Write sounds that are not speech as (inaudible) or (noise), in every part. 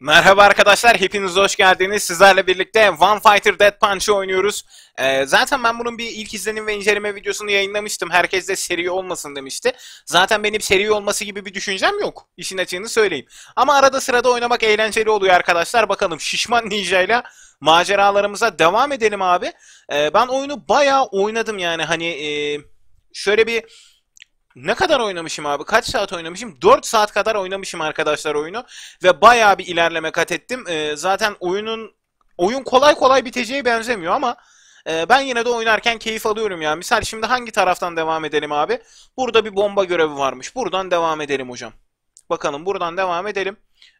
Merhaba arkadaşlar, hepiniz hoş geldiniz. Sizlerle birlikte One Fighter Dead Punch'ı oynuyoruz. Ee, zaten ben bunun bir ilk izlenim ve inceleme videosunu yayınlamıştım. Herkes de seri olmasın demişti. Zaten benim seri olması gibi bir düşüncem yok. İşin açığını söyleyeyim. Ama arada sırada oynamak eğlenceli oluyor arkadaşlar. Bakalım Şişman Ninja ile maceralarımıza devam edelim abi. Ee, ben oyunu bayağı oynadım yani hani e, şöyle bir ne kadar oynamışım abi? Kaç saat oynamışım? 4 saat kadar oynamışım arkadaşlar oyunu. Ve bayağı bir ilerleme kat ettim. Ee, zaten oyunun oyun kolay kolay biteceği benzemiyor ama e, ben yine de oynarken keyif alıyorum ya. Misal şimdi hangi taraftan devam edelim abi? Burada bir bomba görevi varmış. Buradan devam edelim hocam. Bakalım buradan devam edelim.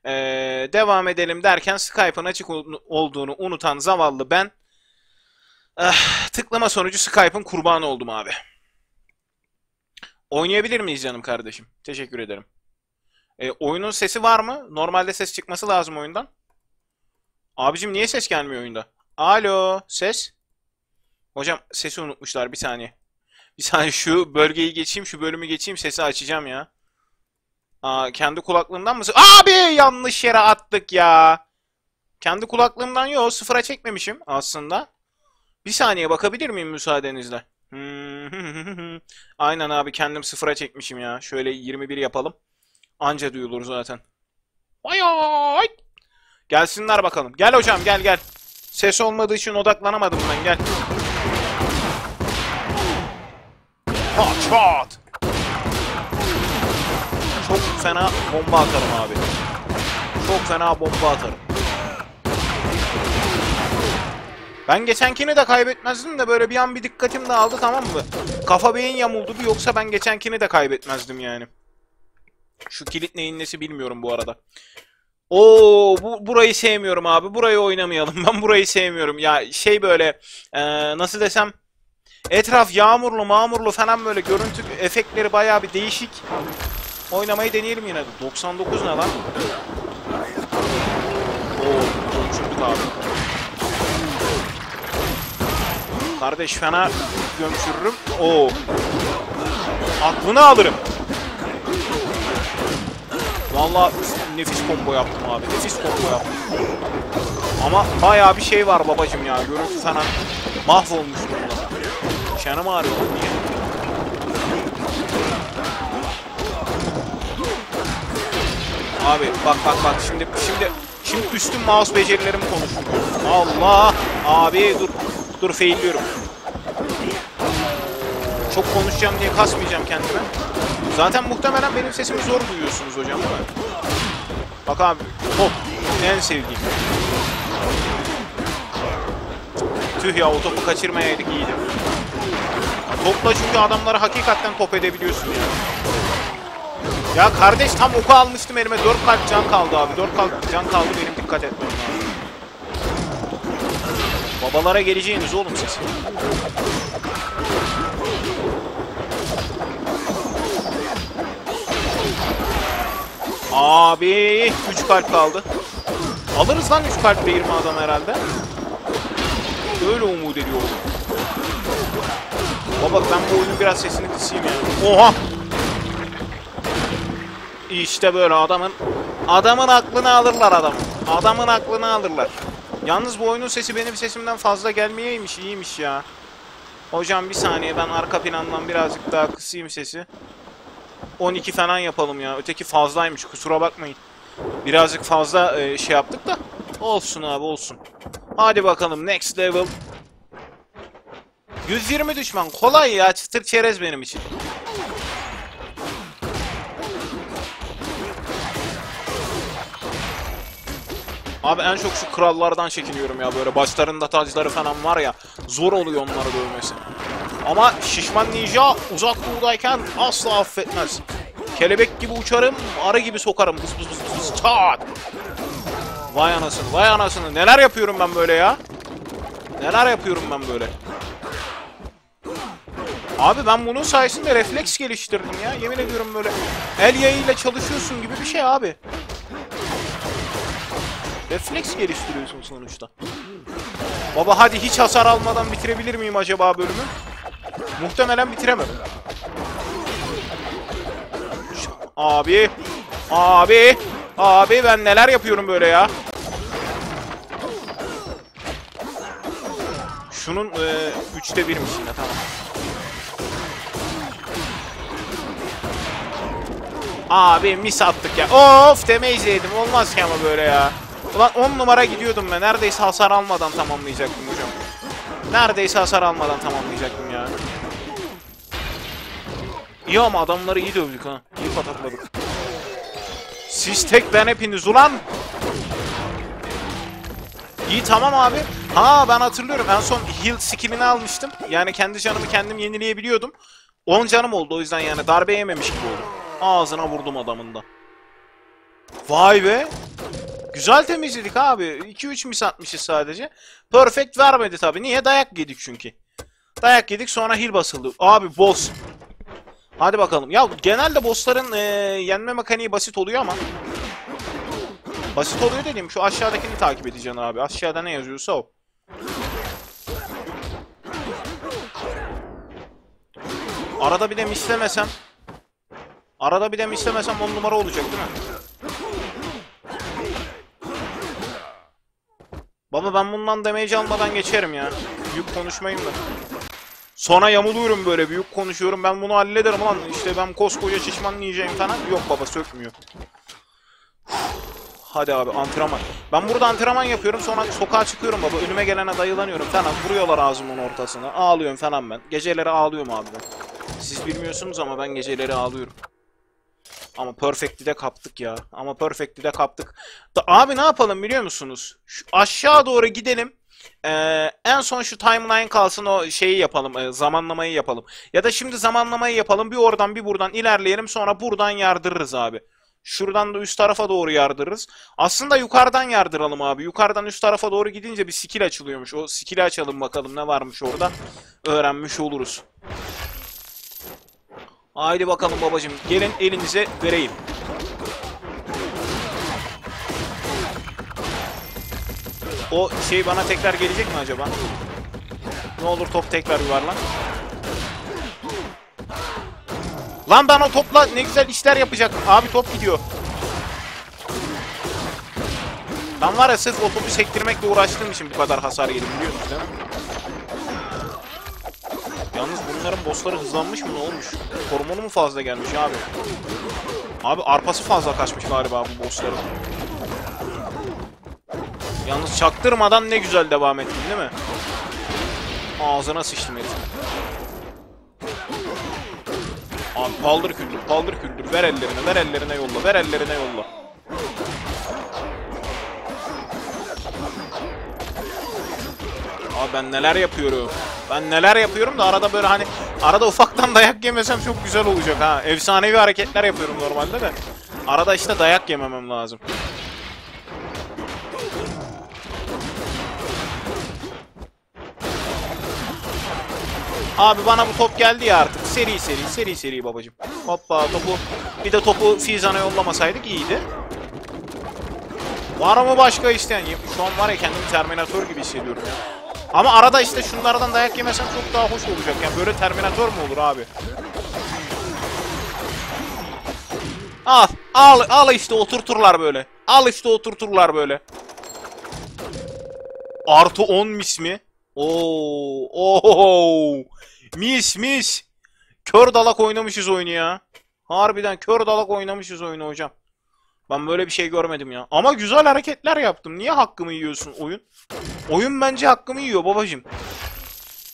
Ee, devam edelim derken Skype'ın açık ol- olduğunu unutan zavallı ben ah, tıklama sonucu Skype'ın kurbanı oldum abi. Oynayabilir miyiz canım kardeşim? Teşekkür ederim. E, oyunun sesi var mı? Normalde ses çıkması lazım oyundan. Abicim niye ses gelmiyor oyunda? Alo, ses? Hocam sesi unutmuşlar bir saniye. Bir saniye şu bölgeyi geçeyim, şu bölümü geçeyim, sesi açacağım ya. Aa, kendi kulaklığımdan mı? Abi yanlış yere attık ya. Kendi kulaklığımdan yok, sıfıra çekmemişim aslında. Bir saniye bakabilir miyim müsaadenizle? (laughs) Aynen abi kendim sıfıra çekmişim ya. Şöyle 21 yapalım. Anca duyulur zaten. Vay ay. Gelsinler bakalım. Gel hocam gel gel. Ses olmadığı için odaklanamadım ben gel. Hot shot. Çok fena bomba atarım abi. Çok fena bomba atarım. Ben geçenkini de kaybetmezdim de böyle bir an bir dikkatim dağıldı tamam mı? Kafa beyin yamuldu bir yoksa ben geçenkini de kaybetmezdim yani. Şu kilit neyin nesi bilmiyorum bu arada. Oo bu burayı sevmiyorum abi. Burayı oynamayalım. (laughs) Ben burayı sevmiyorum. Ya şey böyle eee, nasıl desem etraf yağmurlu mağmurlu falan böyle görüntü efektleri bayağı bir değişik. Oynamayı deneyelim yine de. 99 ne lan? Oo gömçürdük abi. Kardeş fena gömçürürüm. Oo. Aklını alırım. Vallahi nefis combo yaptım abi. Nefis combo yaptım. Ama bayağı bir şey var babacım ya. Görüntü falan mahvolmuş durumda. Canım ağrıyor niye? Abi bak bak bak şimdi şimdi şimdi üstün mouse becerilerim konuşuyor. Allah abi dur dur failliyorum. Çok konuşacağım diye kasmayacağım kendime. Zaten muhtemelen benim sesimi zor duyuyorsunuz hocam değil? Bak abi top en sevdiğim. Tüh ya o topu kaçırmayaydık iyiydi. Topla çünkü adamları hakikaten top edebiliyorsun ya. Ya kardeş tam oku almıştım elime 4 kalp can kaldı abi. 4 kalp can kaldı benim dikkat etmem lazım. Babalara geleceğiniz oğlum siz. Abi 3 kalp kaldı. Alırız lan 3 kalple 20 adam herhalde. Öyle umut ediyorum. Baba ben bu oyunun biraz sesini kısayım ya. Oha! İşte böyle adamın adamın aklını alırlar adamın. Adamın aklını alırlar. Yalnız bu oyunun sesi benim sesimden fazla gelmeyeymiş. iyiymiş ya. Hocam bir saniye ben arka plandan birazcık daha kısayım sesi. 12 falan yapalım ya. Öteki fazlaymış kusura bakmayın. Birazcık fazla e, şey yaptık da. Olsun abi olsun. Hadi bakalım next level. 120 düşman kolay ya çıtır çerez benim için. Abi en çok şu krallardan çekiniyorum ya böyle başlarında tacları falan var ya zor oluyor onları dövmesi. Ama şişman ninja uzak doğudayken asla affetmez. Kelebek gibi uçarım, arı gibi sokarım. Bız bız bız bız çat. Vay anasını, vay anasını. Neler yapıyorum ben böyle ya? Neler yapıyorum ben böyle? Abi ben bunun sayesinde refleks geliştirdim ya. Yemin ediyorum böyle el yayıyla çalışıyorsun gibi bir şey abi. Refleks geliştiriyorsun sonuçta. Baba hadi hiç hasar almadan bitirebilir miyim acaba bölümü? Muhtemelen bitiremem. Abi. Abi. Abi ben neler yapıyorum böyle ya. Şunun e, üçte birmiş yine tamam. Abi mis attık ya. Of damage yedim. Olmaz ki ama böyle ya. Ulan 10 numara gidiyordum ben. Neredeyse hasar almadan tamamlayacaktım hocam. Neredeyse hasar almadan tamamlayacaktım ya. İyi ama adamları iyi dövdük ha. İyi patakladık. Siz tek ben hepiniz ulan. İyi tamam abi. Ha ben hatırlıyorum. En son heal skillini almıştım. Yani kendi canımı kendim yenileyebiliyordum. 10 canım oldu o yüzden yani darbe yememiş gibi oldum. Ağzına vurdum adamın da. Vay be. Güzel temizledik abi. 2-3 mis atmışız sadece. Perfect vermedi tabi. Niye? Dayak yedik çünkü. Dayak yedik sonra heal basıldı. Abi boss. Hadi bakalım. Ya genelde bossların e, yenme mekaniği basit oluyor ama. Basit oluyor dediğim şu aşağıdakini takip edeceksin abi. Aşağıda ne yazıyorsa o. Arada bir de mislemesem. Arada bir de mislemesem 10 numara olacak değil mi? Baba ben bundan damage almadan geçerim ya. Büyük konuşmayayım da. Sonra yamuluyorum böyle büyük konuşuyorum. Ben bunu hallederim lan. İşte ben koskoca şişman yiyeceğim falan. Yok baba sökmüyor. Hadi abi antrenman. Ben burada antrenman yapıyorum sonra sokağa çıkıyorum baba. Önüme gelene dayılanıyorum falan. Vuruyorlar ağzımın ortasına. Ağlıyorum falan ben. Geceleri ağlıyorum abi ben. Siz bilmiyorsunuz ama ben geceleri ağlıyorum. Ama Perfect'i de kaptık ya. Ama Perfect'i de kaptık. Da, abi ne yapalım biliyor musunuz? Şu aşağı doğru gidelim. Ee, en son şu timeline kalsın o şeyi yapalım. e, zamanlamayı yapalım. Ya da şimdi zamanlamayı yapalım. Bir oradan bir buradan ilerleyelim. Sonra buradan yardırırız abi. Şuradan da üst tarafa doğru yardırırız. Aslında yukarıdan yardıralım abi. Yukarıdan üst tarafa doğru gidince bir skill açılıyormuş. O skill'i açalım bakalım ne varmış orada. Öğrenmiş oluruz. Haydi bakalım babacım. Gelin elinize vereyim. O şey bana tekrar gelecek mi acaba? Ne olur top tekrar yuvarlan. Lan ben o topla ne güzel işler yapacaktım. Abi top gidiyor. Ben var ya sırf o topu sektirmekle uğraştığım için bu kadar hasar yedim biliyorsunuz değil? Yalnız bunların bossları hızlanmış mı ne olmuş? Hormonu mu fazla gelmiş abi? Abi arpası fazla kaçmış galiba bu bossların. Yalnız çaktırmadan ne güzel devam ettin değil mi? Ağzına sıçtım herif. Abi paldır küldür, paldır küldür. Ver ellerine, ver ellerine yolla, ver ellerine yolla. Abi ben neler yapıyorum. Ben neler yapıyorum da arada böyle hani arada ufaktan dayak yemesem çok güzel olacak ha. Efsanevi hareketler yapıyorum normalde de. Arada işte dayak yememem lazım. Abi bana bu top geldi ya artık. Seri seri seri seri babacım. Hoppa topu bir de topu Fizan'a yollamasaydık iyiydi. Var mı başka isteyen? Şu an var ya kendimi Terminator gibi hissediyorum ya. Ama arada işte şunlardan dayak yemesem çok daha hoş olacak. Yani böyle Terminator mu olur abi? Al, al, al işte oturturlar böyle. Al işte oturturlar böyle. Artı 10 mis mi? Oo, oo. Mis mis. Kör dalak oynamışız oyunu ya. Harbiden kör dalak oynamışız oyunu hocam. Ben böyle bir şey görmedim ya. Ama güzel hareketler yaptım. Niye hakkımı yiyorsun oyun? Oyun bence hakkımı yiyor babacım.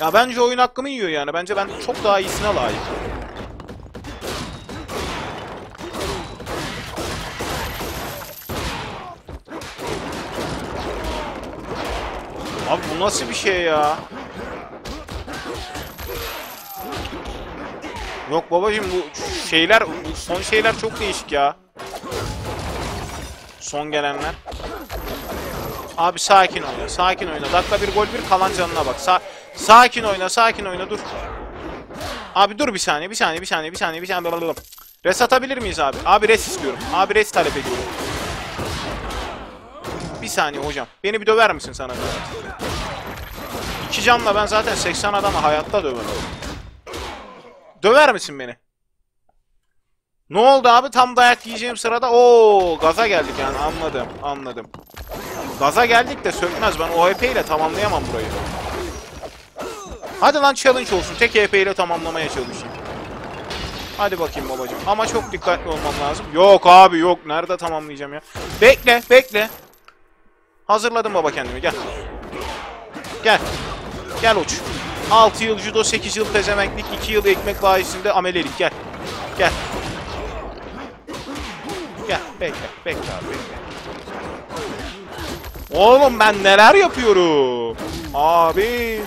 Ya bence oyun hakkımı yiyor yani. Bence ben çok daha iyisine layık. Abi bu nasıl bir şey ya? Yok babacım bu şeyler, bu son şeyler çok değişik ya. Son gelenler. Abi sakin oyna, sakin oyna. Dakika bir gol bir kalan canına bak. Sa sakin oyna, sakin oyna dur. Abi dur bir saniye, bir saniye, bir saniye, bir saniye, bir saniye. Blablabla. Res atabilir miyiz abi? Abi res istiyorum. Abi res talep ediyorum. Bir saniye hocam. Beni bir döver misin sana? İki canla ben zaten 80 adamı hayatta dövemem. Döver misin beni? Ne oldu abi? Tam dayak yiyeceğim sırada. Oo, gaza geldik yani anladım. Anladım. Gaza geldik de sökmez. Ben OHP ile tamamlayamam burayı. Hadi lan challenge olsun. Tek EP ile tamamlamaya çalışayım. Hadi bakayım babacığım. Ama çok dikkatli olmam lazım. Yok abi yok. Nerede tamamlayacağım ya? Bekle, bekle. Hazırladım baba kendimi. Gel. Gel. Gel uç. 6 yıl judo, 8 yıl pezevenklik, 2 yıl ekmek bayisinde amelelik. Gel. Gel. Gel. Bekle. Bekle abi bekle. Oğlum ben neler yapıyorum? Abi.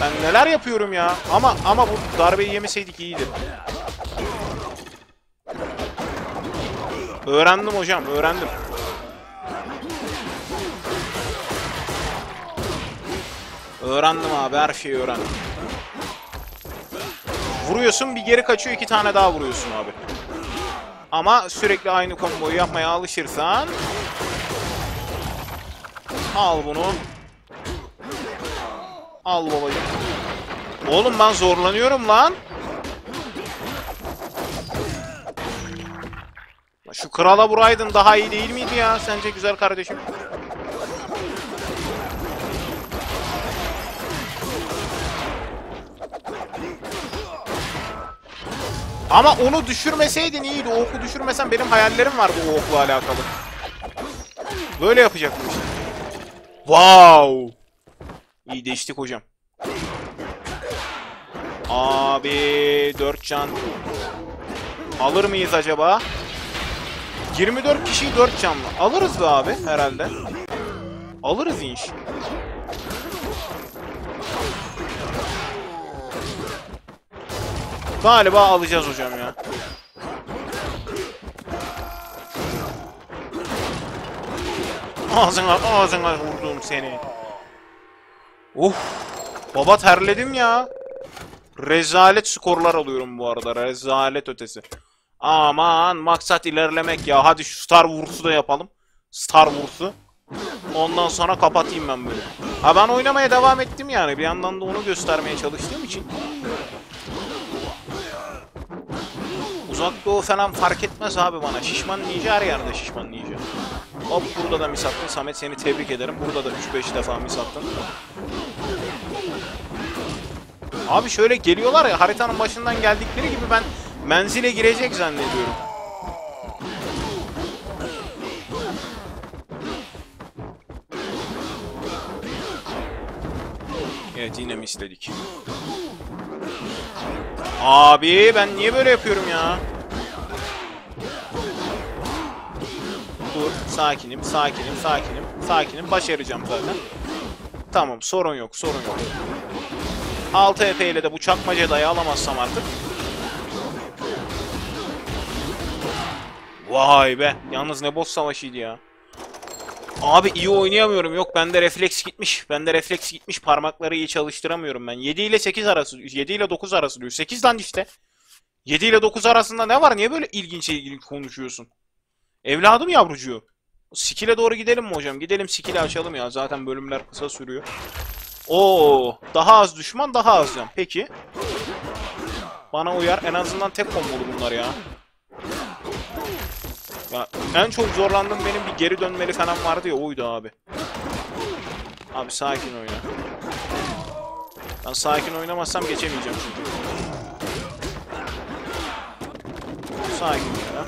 Ben neler yapıyorum ya? Ama ama bu darbeyi yemeseydik iyiydi. Öğrendim hocam, öğrendim. Öğrendim abi, her şeyi öğrendim. Vuruyorsun, bir geri kaçıyor, iki tane daha vuruyorsun abi. Ama sürekli aynı komboyu yapmaya alışırsan... Al bunu. Al babacım. Oğlum ben zorlanıyorum lan. Şu krala vuraydın daha iyi değil miydi ya sence güzel kardeşim? Ama onu düşürmeseydin iyiydi. O oku düşürmesen benim hayallerim vardı o okla alakalı. Böyle yapacaktım işte. Wow. İyi değiştik hocam. Abi 4 can. Alır mıyız acaba? 24 kişiyi 4 canlı. Alırız be abi herhalde. Alırız inş. Galiba alacağız hocam ya. Ağzına ağzına vurdum seni. Uf. Baba terledim ya. Rezalet skorlar alıyorum bu arada. Rezalet ötesi. Aman maksat ilerlemek ya. Hadi şu Star Wars'u da yapalım. Star Wars'u. Ondan sonra kapatayım ben böyle. Ha ben oynamaya devam ettim yani. Bir yandan da onu göstermeye çalıştığım için. Uzak doğu falan fark etmez abi bana. Şişman ninja her yerde şişman ninja. Hop burada da mis attın. Samet seni tebrik ederim. Burada da 3-5 defa mis attın. Abi şöyle geliyorlar ya haritanın başından geldikleri gibi ben menzile girecek zannediyorum. Evet yine misledik. Abi ben niye böyle yapıyorum ya? Dur sakinim sakinim sakinim sakinim başaracağım zaten. Tamam sorun yok sorun yok. 6 EP ile de bu çakmaca dayı alamazsam artık. Vay be. Yalnız ne boss savaşıydı ya. Abi iyi oynayamıyorum. Yok bende refleks gitmiş. Bende refleks gitmiş. Parmakları iyi çalıştıramıyorum ben. 7 ile 8 arası. 7 ile 9 arası diyor. 8 lan işte. 7 ile 9 arasında ne var? Niye böyle ilginç ilginç konuşuyorsun? Evladım yavrucuğu. Skill'e doğru gidelim mi hocam? Gidelim skill'i açalım ya. Zaten bölümler kısa sürüyor. Oo, daha az düşman, daha az can. Peki. Bana uyar. En azından tek kombolu bunlar ya. Ya en çok zorlandığım benim bir geri dönmeli falan vardı ya oydu abi. Abi sakin oyna. Ben sakin oynamazsam geçemeyeceğim çünkü. Sakin ya.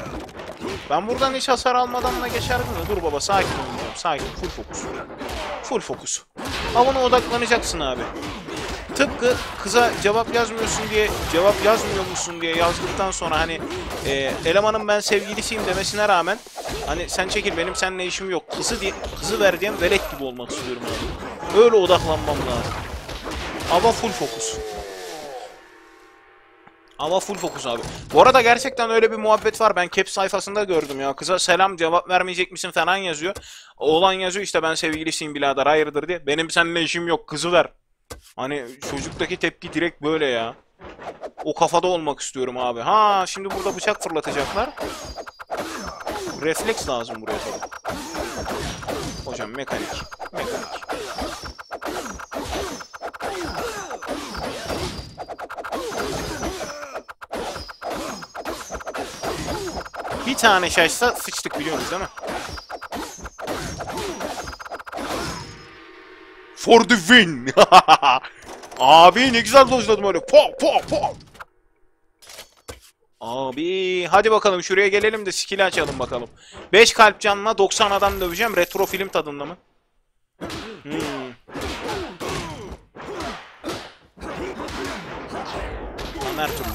Ben buradan hiç hasar almadan da geçerdim de. Dur baba sakin oynayacağım. Sakin. Full fokus. Full fokus. Avına odaklanacaksın abi. Tıpkı kıza cevap yazmıyorsun diye cevap yazmıyor musun diye yazdıktan sonra hani e, elemanın ben sevgilisiyim demesine rağmen hani sen çekil benim seninle işim yok kızı diye kızı ver diyen velet gibi olmak istiyorum abi. Öyle odaklanmam lazım. Ama full fokus. Ama full fokus abi. Bu arada gerçekten öyle bir muhabbet var. Ben cap sayfasında gördüm ya. Kıza selam cevap vermeyecek misin falan yazıyor. Oğlan yazıyor işte ben sevgilisiyim birader hayırdır diye. Benim seninle işim yok kızı ver. Hani çocuktaki tepki direkt böyle ya. O kafada olmak istiyorum abi. Ha şimdi burada bıçak fırlatacaklar. Refleks lazım buraya tabii. Hocam mekanik. Mekanik. tane şaşsa sıçtık biliyorsunuz değil mi? For the win. (laughs) Abi ne güzel dojladım öyle. Pop pop pop. Abi hadi bakalım şuraya gelelim de skill açalım bakalım. 5 kalp canına 90 adam döveceğim. Retro film tadında mı? Hmm. Lan her türlü.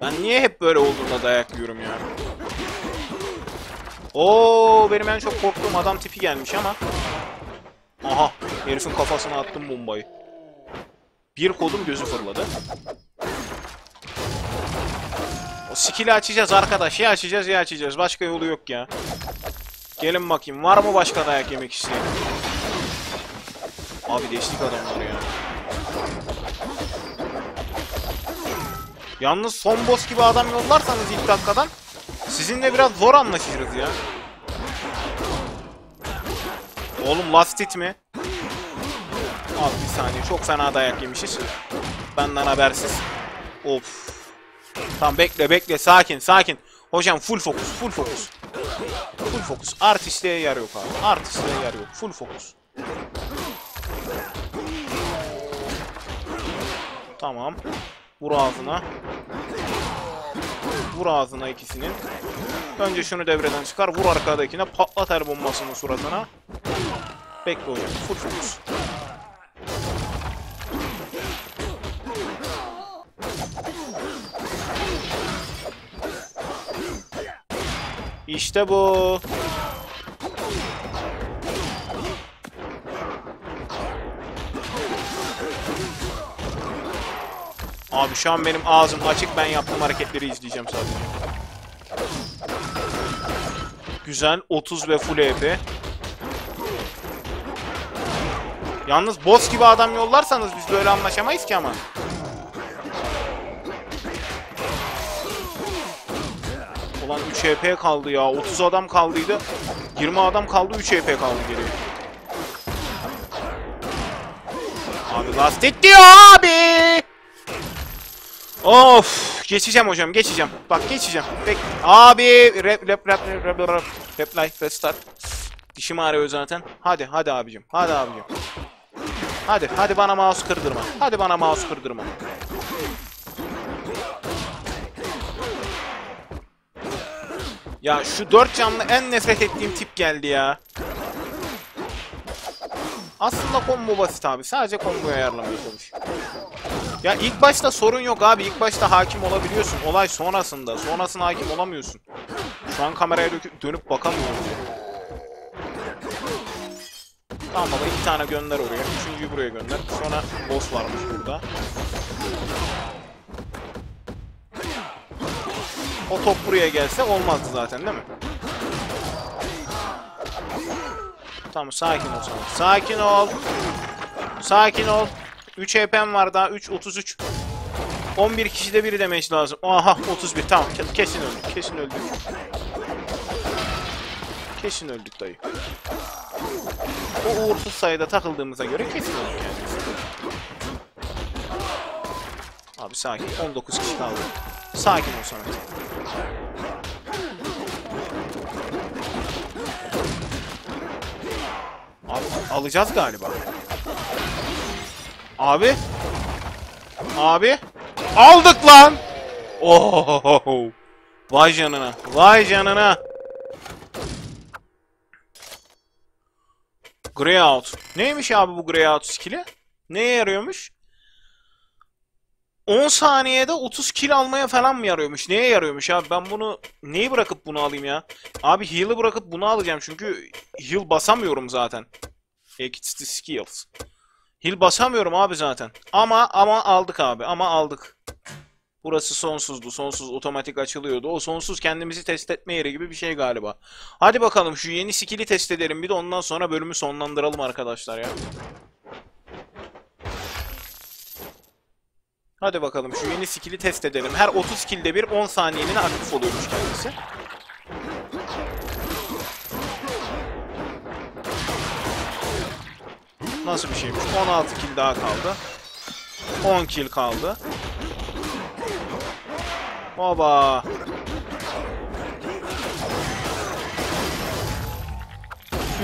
Ben niye hep böyle olduğunda dayak yiyorum ya? Oo benim en çok korktuğum adam tipi gelmiş ama. Aha herifin kafasına attım bombayı. Bir kodum gözü fırladı. O skill'i açacağız arkadaş. Ya açacağız ya açacağız. Başka yolu yok ya. Gelin bakayım. Var mı başka dayak yemek isteyen? Abi değiştik adamlar ya. Yalnız son boss gibi adam yollarsanız ilk dakikadan sizinle biraz zor anlaşırız ya. Oğlum last hit mi? Abi bir saniye çok fena dayak yemişiz. Benden habersiz. Of. Tamam bekle bekle sakin sakin. Hocam full fokus full fokus. Full fokus. Artistliğe yer yok abi. Artistliğe yer yok. Full fokus. Tamam. Vur ağzına. Vur ağzına ikisinin. Önce şunu devreden çıkar. Vur arkadakine. Patlat her bombasını suratına. Bekle fokus. İşte bu. Abi şu an benim ağzım açık ben yaptığım hareketleri izleyeceğim sadece. Güzel 30 ve full EP. Yalnız boss gibi adam yollarsanız biz böyle anlaşamayız ki ama. Ulan 3 EP kaldı ya. 30 adam kaldıydı. 20 adam kaldı 3 EP kaldı geriye. Abi lastik diyor abi. Of geçeceğim hocam geçeceğim. Bak geçeceğim. Bek abi rap rap rap rap rap life restart. Dişim ağrıyor zaten. Hadi hadi abicim. Hadi abicim. Hadi hadi bana mouse kırdırma. Hadi bana mouse kırdırma. Ya şu dört canlı en nefret ettiğim tip geldi ya. Aslında combo basit abi. Sadece comboyu ayarlamaya çalış. Ya ilk başta sorun yok abi. İlk başta hakim olabiliyorsun. Olay sonrasında. Sonrasında hakim olamıyorsun. Şu an kameraya dönüp, bakamıyorum. Tamam baba iki tane gönder oraya. Üçüncüyü buraya gönder. Sonra boss varmış burada. O top buraya gelse olmazdı zaten değil mi? Tamam sakin ol sana. Sakin ol. Sakin ol. 3 HP'm var daha. 3 33. 11 kişide biri demeç lazım. Aha 31 tamam kesin öldük. Kesin öldük. Kesin öldük dayı. O uğursuz sayıda takıldığımıza göre kesin yani. Abi sakin. 19 kişi kaldı. Sakin ol Samet. Abi alacağız galiba. Abi. Abi. Aldık lan. Oh. Vay canına. Vay canına. Grey out. Neymiş abi bu grey out skill'i? Neye yarıyormuş? 10 saniyede 30 kill almaya falan mı yarıyormuş? Neye yarıyormuş abi? Ben bunu neyi bırakıp bunu alayım ya? Abi heal'ı bırakıp bunu alacağım çünkü heal basamıyorum zaten. It's the skills. Heal basamıyorum abi zaten. Ama ama aldık abi. Ama aldık. Burası sonsuzdu. Sonsuz otomatik açılıyordu. O sonsuz kendimizi test etme yeri gibi bir şey galiba. Hadi bakalım şu yeni skill'i test edelim. Bir de ondan sonra bölümü sonlandıralım arkadaşlar ya. Hadi bakalım şu yeni skill'i test edelim. Her 30 skill'de bir 10 saniyeliğine aktif oluyormuş kendisi. Nasıl bir şeymiş? 16 kill daha kaldı. 10 kill kaldı. Oba.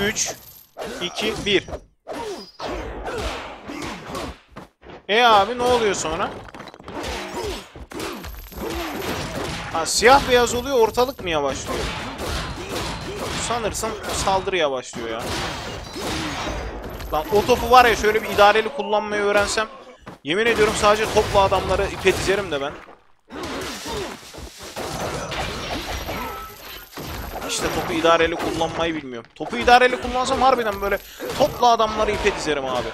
Üç, iki, bir. E abi ne oluyor sonra? Ha, siyah beyaz oluyor ortalık mı yavaşlıyor? Sanırsam saldırı yavaşlıyor ya. Lan o topu var ya şöyle bir idareli kullanmayı öğrensem. Yemin ediyorum sadece topla adamları ipetizerim de ben. İşte topu idareli kullanmayı bilmiyorum. Topu idareli kullansam harbiden böyle topla adamları ipe dizerim abi.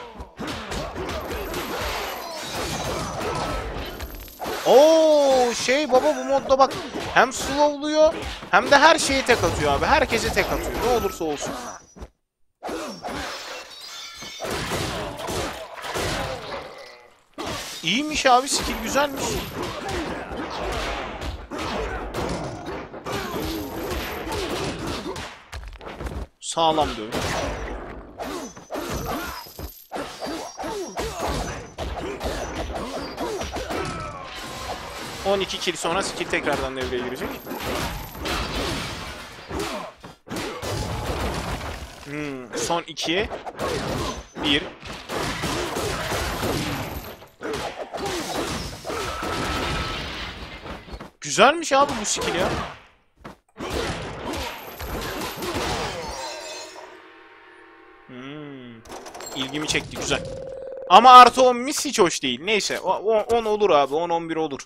Oo şey baba bu modda bak hem slowluyor hem de her şeyi tek atıyor abi. Herkese tek atıyor. Ne olursa olsun. İyiymiş abi skill güzelmiş. Sağlam dövüş. ...12 kill sonra skill tekrardan devreye girecek. Hmm, son 2 1 Güzelmiş abi bu skill ya. Hmm. İlgimi çekti güzel. Ama artı 10 mis hiç hoş değil. Neyse o- o- 10 olur abi 10-11 olur.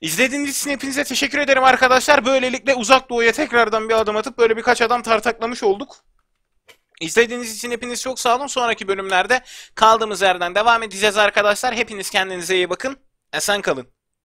İzlediğiniz için hepinize teşekkür ederim arkadaşlar. Böylelikle uzak doğuya tekrardan bir adım atıp böyle birkaç adam tartaklamış olduk. İzlediğiniz için hepiniz çok sağ olun. Sonraki bölümlerde kaldığımız yerden devam edeceğiz arkadaşlar. Hepiniz kendinize iyi bakın. Esen kalın.